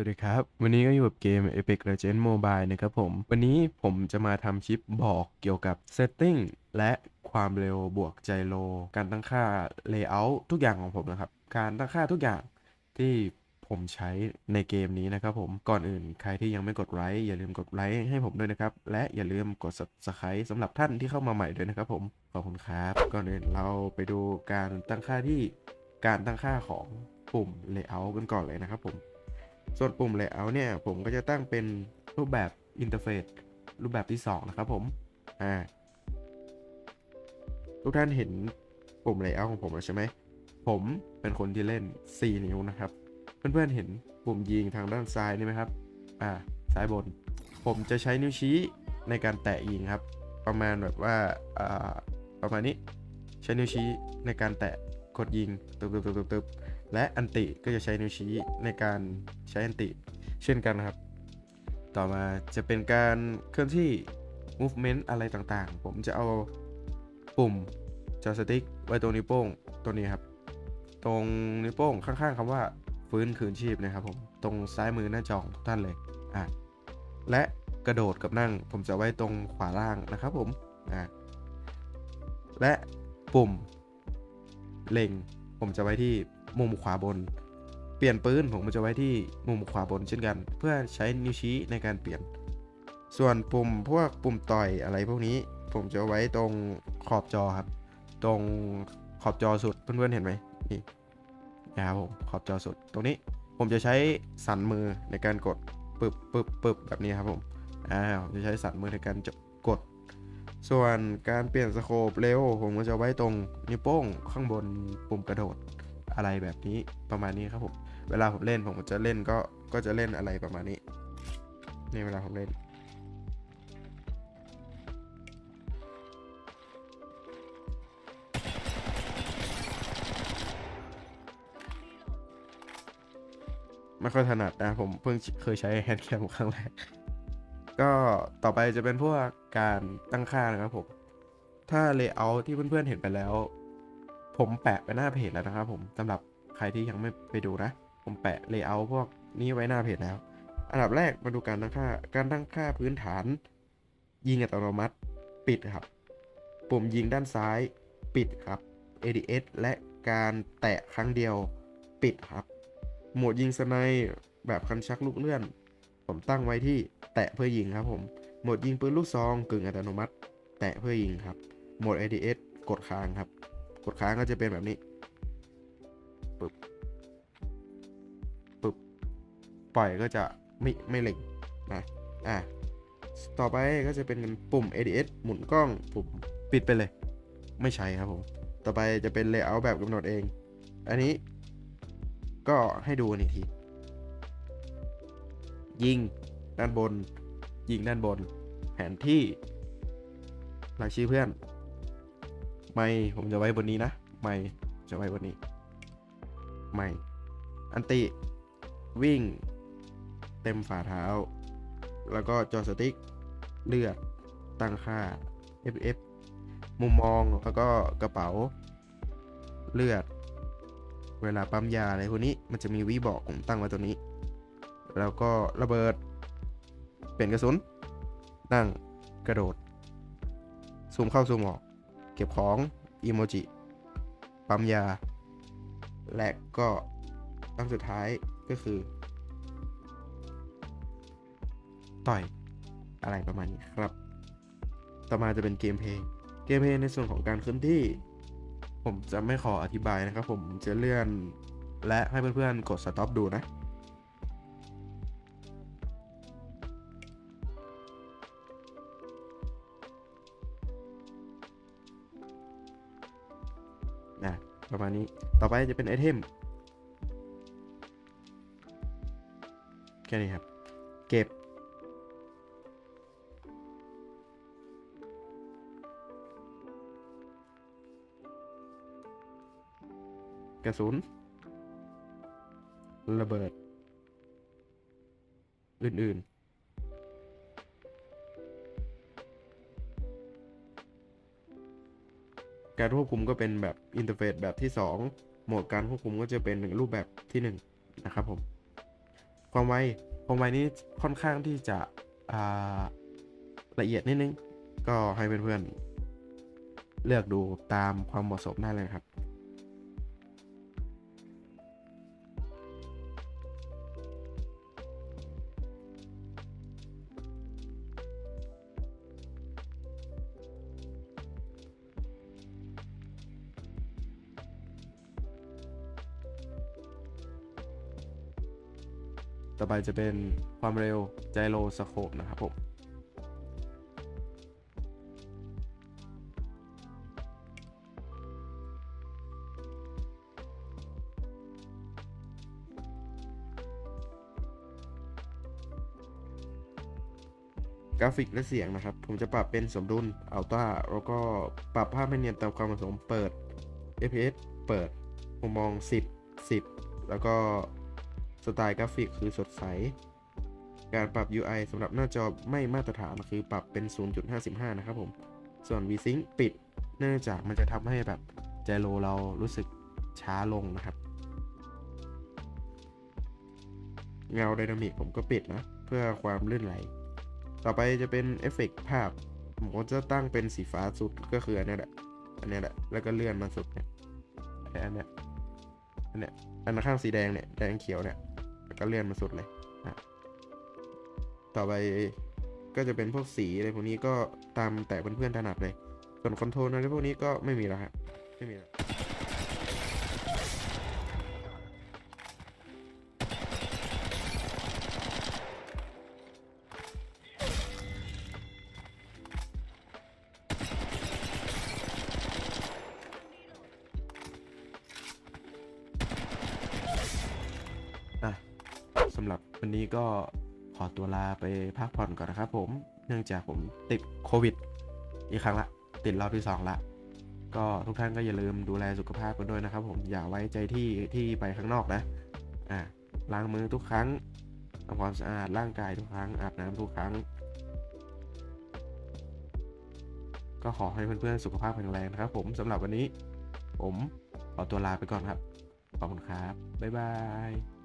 วัสดีครับ วันนี้ก็อยู่กับเกม Apex Legends Mobile นะครับผม วันนี้ผมจะมาทำคลิปบอกเกี่ยวกับ Setting และความเร็วบวกไจโล การตั้งค่า Layout ทุกอย่างของผมนะครับ การตั้งค่าทุกอย่างที่ผมใช้ในเกมนี้นะครับผม ก่อนอื่นใครที่ยังไม่กดไลค์อย่าลืมกดไลค์ให้ผมด้วยนะครับ และอย่าลืมกด Subscribe สำหรับท่านที่เข้ามาใหม่ด้วยนะครับผม ขอบคุณครับ ก่อนอื่นเราไปดูการตั้งค่าที่การตั้งค่าของปุ่ม Layout กันก่อนเลยนะครับผม ส่วนปุ่ม Layout เนี่ย ผมก็จะตั้งเป็นรูปแบบอินเทอร์เฟซรูปแบบที่ 2 นะครับผม อ่า ทุกท่านเห็นปุ่ม Layout ของผมแล้วใช่ไหม ผมเป็นคนที่เล่น 4 นิ้วนะครับ เพื่อนๆเห็นปุ่มยิงทางด้านซ้ายนี่ไหมครับ อ่า ซ้ายบน ผมจะใช้นิ้วชี้ในการแตะยิงครับ ประมาณแบบว่า อ่า ประมาณนี้ ใช้นิ้วชี้ในการแตะ ดยิงตึบตึบตึบตึบตึบและอันติก็จะใช้นิ้วชี้ในการใช้อันติ เช่นกันนะครับ ต่อมาจะเป็นการเคลื่อนที่ movement อะไรต่างๆ ผมจะเอาปุ่มจอสติ๊กไว้ตรงนิ้วโป้งตัวนี้ครับ ตรงนิ้วโป้งข้างๆคำว่าฟื้นคืนชีพนะครับผม ตรงซ้ายมือหน้าจอของทุกท่านเลยอะและกระโดดกับนั่ง ผมจะไว้ตรงขวาล่างนะครับผมอะและปุ่ม เล็ง ผมจะไว้ที่มุมขวาบน เปลี่ยนปืนผมจะไว้ที่มุมขวาบนเช่นกัน เพื่อใช้นิ้วชี้ในการเปลี่ยน ส่วนปุ่มพวกปุ่มต่อยอะไรพวกนี้ ผมจะไว้ตรงขอบจอครับ ตรงขอบจอสุดเพื่อนๆเห็นไหมนี่นะครับผมขอบจอสุด ตรงนี้ผมจะใช้สันมือในการกดปึบปึบปึบแบบนี้ครับผมอ่าผมจะใช้สันมือในการกด ส่วนการเปลี่ยนสโคปเร็ว ผมก็จะไว้ตรงนิ้วโป้งข้างบนปุ่มกระโดดอะไรแบบนี้ประมาณนี้ครับผมเวลาผมเล่นผมจะเล่นก็ก็จะเล่นอะไรประมาณนี้นี่เวลาผมเล่นไม่ค่อยถนัดนะ ผมเพิ่งเคยใช้แฮนด์แคมครั้งแรก ก็ต่อไปจะเป็นพวกการตั้งค่านะครับผม ถ้า Layout ที่เพื่อนๆเห็นไปแล้ว ผมแปะไปหน้าเพจแล้วนะครับผมสำหรับใครที่ยังไม่ไปดูนะ ผมแปะ Layout พวกนี้ไว้หน้าเพจแล้ว อันดับแรกมาดูการตั้งค่า การตั้งค่าพื้นฐาน ยิงอัตโนมัติปิดครับ ปุ่มยิงด้านซ้ายปิดครับ ADS และการแตะครั้งเดียวปิดครับ โหมดยิงสไนแบบคันชักลูกเลื่อน ผมตั้งไว้ที่ แตะเพื่อยิงครับผม โหมดยิงปืนลูกซองกึ่งอัตโนมัติ แตะเพื่อยิงครับ โหมด ADS กดค้างครับ กดค้างก็จะเป็นแบบนี้ปึ๊บปึ๊บปล่อยก็จะไม่ไม่เล็งนะอะต่อไปก็จะเป็นปุ่ม ADS หมุนกล้องปุ่มปิดไปเลย ไม่ใช่ครับผม ต่อไปจะเป็น layout แบบกำหนดเอง อันนี้ ก็ให้ดูกันอีกที ยิง ด้านบน ยิงด้านบน แผนที่รายชื่อเพื่อน ไม่ผมจะไว้บนนี้นะ ไม่จะไว้บนนี้ ไม่ อันติ วิ่ง เต็มฝ่าเท้า แล้วก็จอสติ๊ก เลือด ตั้งค่า FF มุมมอง แล้วก็กระเป๋า เลือด เวลาปั๊มยาอะไรพวกนี้ มันจะมีวิบอกผมตั้งไว้ตัวนี้ แล้วก็ระเบิด ปลี่ยนกระสุน นั่งกระโดด ซูมเข้าซูมออก เก็บของอีโมจิ ปั๊มยา และก็ตั้งสุดท้ายก็คือ ต่อยอะไรประมาณนี้ครับ ต่อมาจะเป็นเกมเพลย์เกมเพลย์ในส่วนของการเคลื่อนที่ ผมจะไม่ขออธิบายนะครับ ผมจะเลื่อนและให้เพื่อนๆกด stop ดูนะ ประมาณนี้ ต่อไปจะเป็นไอเทม แค่นี้ครับ เก็บ กระสุน ระเบิด อื่น ๆ การควบคุมก็เป็นแบบอินเทอร์เฟซแบบที่ 2 โหมดการควบคุมก็จะเป็นหนึ่งรูปแบบที่1นะครับผม ความไว ความไวนี้ค่อนข้างที่จะละเอียดนิดนึง ก็ให้เพื่อนๆเลือกดูตามความเหมาะสมได้เลยครับ ต่อไปจะเป็นความเร็วไจโรสโคปนะครับผมกราฟิกและเสียงนะครับ ผมจะปรับเป็นสมดุลอัลต้าแล้วก็ปรับภาพให้เนียนตามความเหมาะสมเปิด FPS เปิดมุมมอง 10 10 แล้วก็ สไตล์กราฟิกคือสดใส การปรับ UI สำหรับหน้าจอไม่มาตรฐานคือปรับเป็น 0.55 นะครับผม ส่วน VSync ปิด เนื่องจากมันจะทำให้แบบไจโรเรารู้สึกช้าลงนะครับ เงาไดนามิกผมก็ปิดนะ เพื่อความลื่นไหล ต่อไปจะเป็นเอฟเฟกต์ภาพ ผมก็จะตั้งเป็นสีฟ้าสุดก็คืออันนี้แหละ อันนี้แหละ แล้วก็เลื่อนมาสุดเนี่ยอันนี้อันนี้อันข้างสีแดงเนี่ย แดงเขียวเนี่ย ก็เลื่อนมาสุดเลยนะต่อไปก็จะเป็นพวกสีอะไรพวกนี้ก็ตามแต่เพื่อนๆถนัดเลย ส่วนคอนโทรลอะไรพวกนี้ก็ไม่มีแล้วครับไม่มีแล้วำหรับวันนี้ก็ขอตัวลาไปพักผ่อนก่อนนะครับผมเนื่องจากผมติดโควิด อีกครั้งละ ติดรอบที่ 2 ละ ก็ทุกท่านก็อย่าลืมดูแลสุขภาพกันด้วยนะครับผมอย่าไว้ใจที่ที่ไปข้างนอกนะอะล้างมือทุกครั้งทำความสะอาดร่างกายทุกครั้งอาบน้ำทุกครั้ง ก็ขอให้เพื่อนๆสุขภาพแข็งแรงนะครับผมสำหรับวันนี้ ผมขอตัวลาไปก่อนครับ ขอบคุณครับ บ๊ายบาย